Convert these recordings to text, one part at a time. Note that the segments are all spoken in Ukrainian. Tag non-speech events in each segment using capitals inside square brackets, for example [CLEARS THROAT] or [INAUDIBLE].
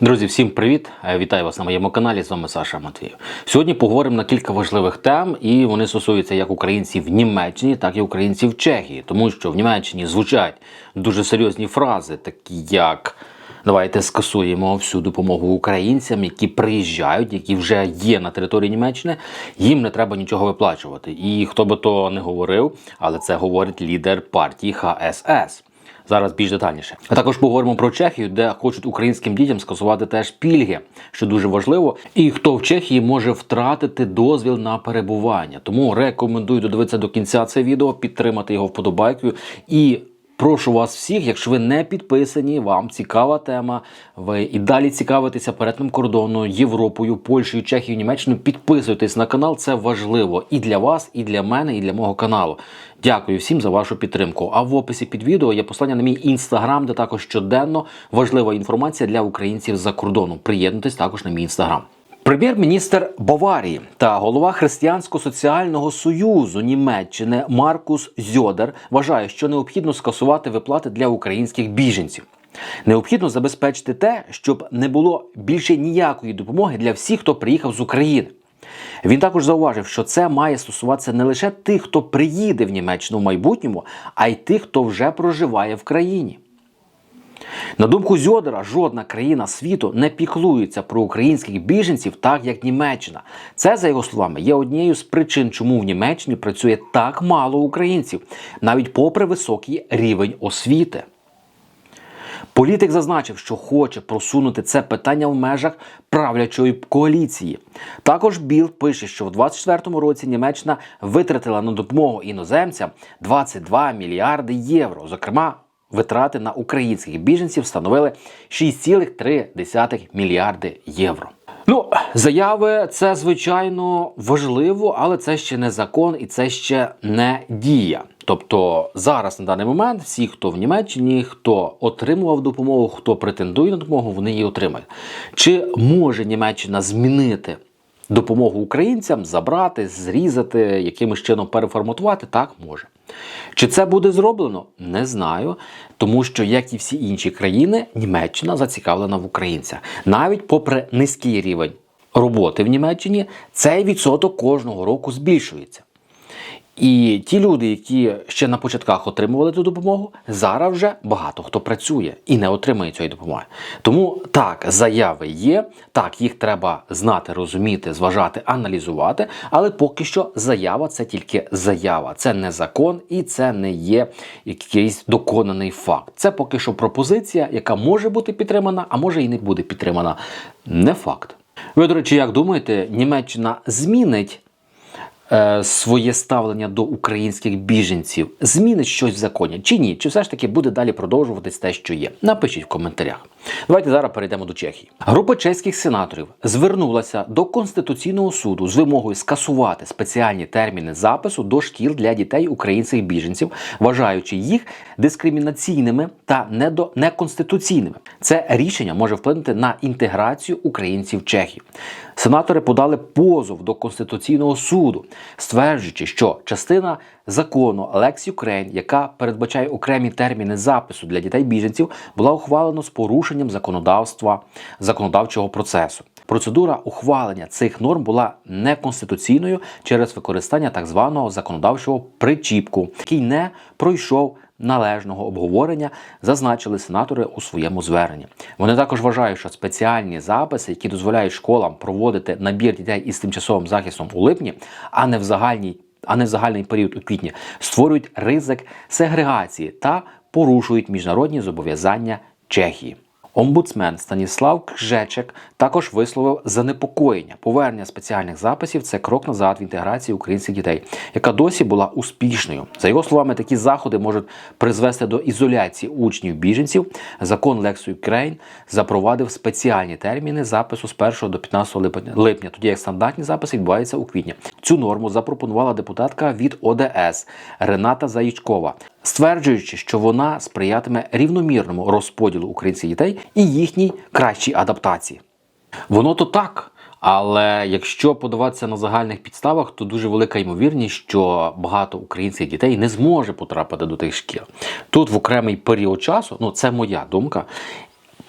Друзі, всім привіт! Е, Вітаю вас на моєму каналі. З вами Саша Матвіїв. Сьогодні поговоримо на кілька важливих тем, і вони стосуються як українців в Німеччині, так і українців в Чехії, тому що в Німеччині звучать дуже серйозні фрази, такі як давайте скасуємо всю допомогу українцям, які приїжджають, які вже є на території Німеччини. Їм не треба нічого виплачувати. І хто би то не говорив, але це говорить лідер партії ХСС. Зараз більш детальніше. А також поговоримо про Чехію, де хочуть українським дітям скасувати теж пільги, що дуже важливо. І хто в Чехії може втратити дозвіл на перебування. Тому рекомендую додивитися до кінця це відео, підтримати його вподобайкою і. Прошу вас всіх, якщо ви не підписані, вам цікава тема. Ви і далі цікавитеся перетином кордону Європою, Польщею, Чехією, Німеччиною. Підписуйтесь на канал, це важливо і для вас, і для мене, і для мого каналу. Дякую всім за вашу підтримку. А в описі під відео є послання на мій інстаграм, де також щоденно важлива інформація для українців за кордоном. Приєднуйтесь також на мій інстаграм. Прем'єр-міністр Баварії та голова Християнсько-соціального союзу Німеччини Маркус Зьодер вважає, що необхідно скасувати виплати для українських біженців. Необхідно забезпечити те, щоб не було більше ніякої допомоги для всіх, хто приїхав з України. Він також зауважив, що це має стосуватися не лише тих, хто приїде в Німеччину в майбутньому, а й тих, хто вже проживає в країні. На думку Зьодера, жодна країна світу не піклується про українських біженців так, як Німеччина. Це, за його словами, є однією з причин, чому в Німеччині працює так мало українців, навіть попри високий рівень освіти. Політик зазначив, що хоче просунути це питання в межах правлячої коаліції. Також Біл пише, що в 2024 році Німеччина витратила на допомогу іноземцям 22 мільярди євро. Зокрема, витрати на українських біженців становили 6,3 мільярди євро. Ну, заяви це звичайно важливо, але це ще не закон і це ще не дія. Тобто зараз на даний момент всі, хто в Німеччині, хто отримував допомогу, хто претендує на допомогу, вони її отримають. Чи може Німеччина змінити допомогу українцям, забрати, зрізати, якимось чином переформатувати? Так може. Чи це буде зроблено? Не знаю. Тому що, як і всі інші країни, Німеччина зацікавлена в українцях. Навіть попри низький рівень роботи в Німеччині, цей відсоток кожного року збільшується. І ті люди, які ще на початках отримували цю допомогу, зараз вже багато хто працює і не отримує цієї допомоги. Тому так, заяви є, так, їх треба знати, розуміти, зважати, аналізувати. Але поки що заява це тільки заява, це не закон і це не є якийсь доконаний факт. Це поки що пропозиція, яка може бути підтримана, а може і не буде підтримана. Не факт. Ви, до речі, як думаєте, Німеччина змінить? Е, своє ставлення до українських біженців змінить щось в законі чи ні? Чи все ж таки буде далі продовжуватись те, що є? Напишіть в коментарях. Давайте зараз перейдемо до Чехії. Група чеських сенаторів звернулася до Конституційного суду з вимогою скасувати спеціальні терміни запису до шкіл для дітей українських біженців, вважаючи їх дискримінаційними та неконституційними. Це рішення може вплинути на інтеграцію українців Чехії. Сенатори подали позов до Конституційного суду, стверджуючи, що частина закону Lex Ukraine, яка передбачає окремі терміни запису для дітей біженців, була ухвалена з порушенням законодавства законодавчого процесу. Процедура ухвалення цих норм була неконституційною через використання так званого законодавчого причіпку, який не пройшов належного обговорення, зазначили сенатори у своєму зверненні. Вони також вважають, що спеціальні записи, які дозволяють школам проводити набір дітей із тимчасовим захистом у липні, а не в загальній. А не в загальний період у квітні створюють ризик сегрегації та порушують міжнародні зобов'язання Чехії. Омбудсмен Станіслав Кжечек також висловив занепокоєння. Повернення спеціальних записів це крок назад в інтеграції українських дітей, яка досі була успішною. За його словами, такі заходи можуть призвести до ізоляції учнів біженців. Закон Lex Ukraine запровадив спеціальні терміни запису з 1 до 15 липня, липня, тоді як стандартні записи відбуваються у квітні. Цю норму запропонувала депутатка від ОДС Рената Заїчкова стверджуючи, що вона сприятиме рівномірному розподілу українських дітей і їхній кращій адаптації. Воно то так. Але якщо подаватися на загальних підставах, то дуже велика ймовірність, що багато українських дітей не зможе потрапити до тих шкіл. Тут в окремий період часу, ну це моя думка.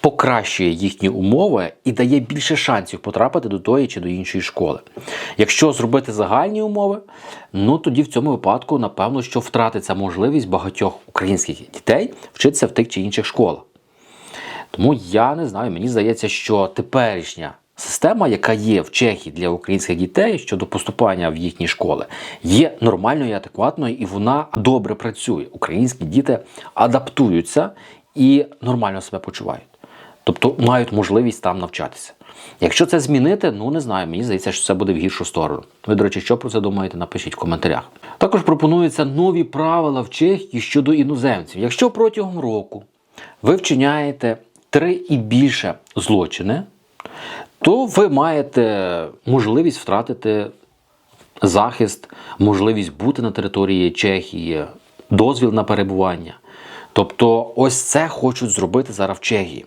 Покращує їхні умови і дає більше шансів потрапити до тої чи до іншої школи. Якщо зробити загальні умови, ну тоді в цьому випадку, напевно, що втратиться можливість багатьох українських дітей вчитися в тих чи інших школах. Тому я не знаю, мені здається, що теперішня система, яка є в Чехії для українських дітей щодо поступання в їхні школи, є нормальною і адекватною, і вона добре працює. Українські діти адаптуються і нормально себе почувають. Тобто мають можливість там навчатися. Якщо це змінити, ну не знаю, мені здається, що це буде в гіршу сторону. Ви, до речі, що про це думаєте, напишіть в коментарях. Також пропонуються нові правила в Чехії щодо іноземців. Якщо протягом року ви вчиняєте три і більше злочини, то ви маєте можливість втратити захист, можливість бути на території Чехії, дозвіл на перебування. Тобто, ось це хочуть зробити зараз в Чехії.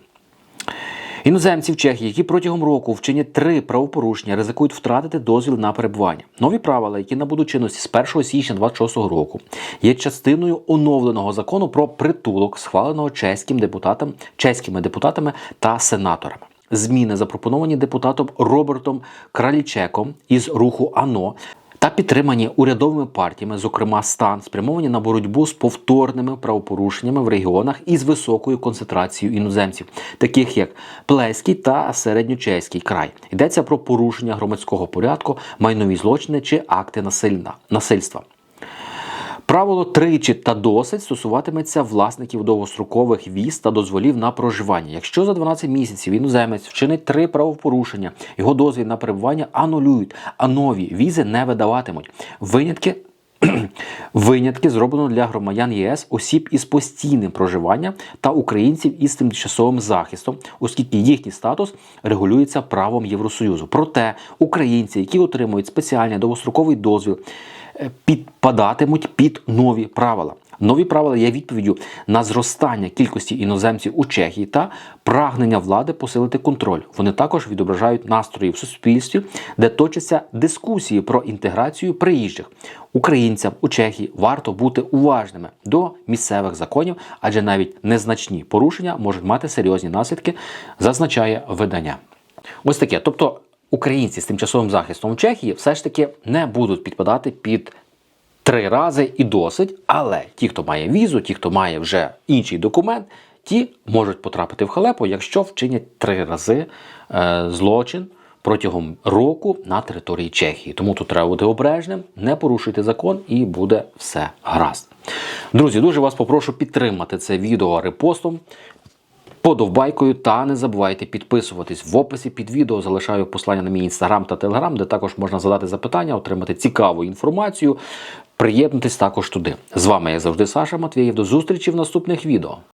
Іноземці в Чехії, які протягом року вчинять три правопорушення, ризикують втратити дозвіл на перебування. Нові правила, які набудуть чинності з 1 січня 2026 року, є частиною оновленого закону про притулок, схваленого чеським депутатам, чеськими депутатами та сенаторами. Зміни запропоновані депутатом Робертом Кралічеком із руху АНО та підтримані урядовими партіями, зокрема стан, спрямовані на боротьбу з повторними правопорушеннями в регіонах із високою концентрацією іноземців, таких як Плеський та Середньочеський край. Йдеться про порушення громадського порядку, майнові злочини чи акти насильства. Правило тричі та досить стосуватиметься власників довгострокових віз та дозволів на проживання. Якщо за 12 місяців іноземець вчинить три правопорушення, його дозвіл на перебування анулюють, а нові візи не видаватимуть. Винятки. [CLEARS THROAT] Винятки зроблено для громадян ЄС, осіб із постійним проживанням та українців із тимчасовим захистом, оскільки їхній статус регулюється правом Євросоюзу. Проте українці, які отримують спеціальний довгостроковий дозвіл, підпадатимуть під нові правила. Нові правила є відповіддю на зростання кількості іноземців у Чехії та прагнення влади посилити контроль. Вони також відображають настрої в суспільстві, де точаться дискусії про інтеграцію приїжджих. Українцям у Чехії варто бути уважними до місцевих законів, адже навіть незначні порушення можуть мати серйозні наслідки, зазначає видання. Ось таке. Тобто українці з тимчасовим захистом в Чехії все ж таки не будуть підпадати під три рази і досить. Але ті, хто має візу, ті, хто має вже інший документ, ті можуть потрапити в халепу, якщо вчинять три рази е, злочин протягом року на території Чехії. Тому тут треба бути обережним, не порушуйте закон і буде все гаразд. Друзі, дуже вас попрошу підтримати це відео репостом. Подовбайкою та не забувайте підписуватись в описі під відео. Залишаю послання на мій інстаграм та телеграм, де також можна задати запитання, отримати цікаву інформацію. Приєднуйтесь також туди. З вами, як завжди, Саша Матвієв. До зустрічі в наступних відео.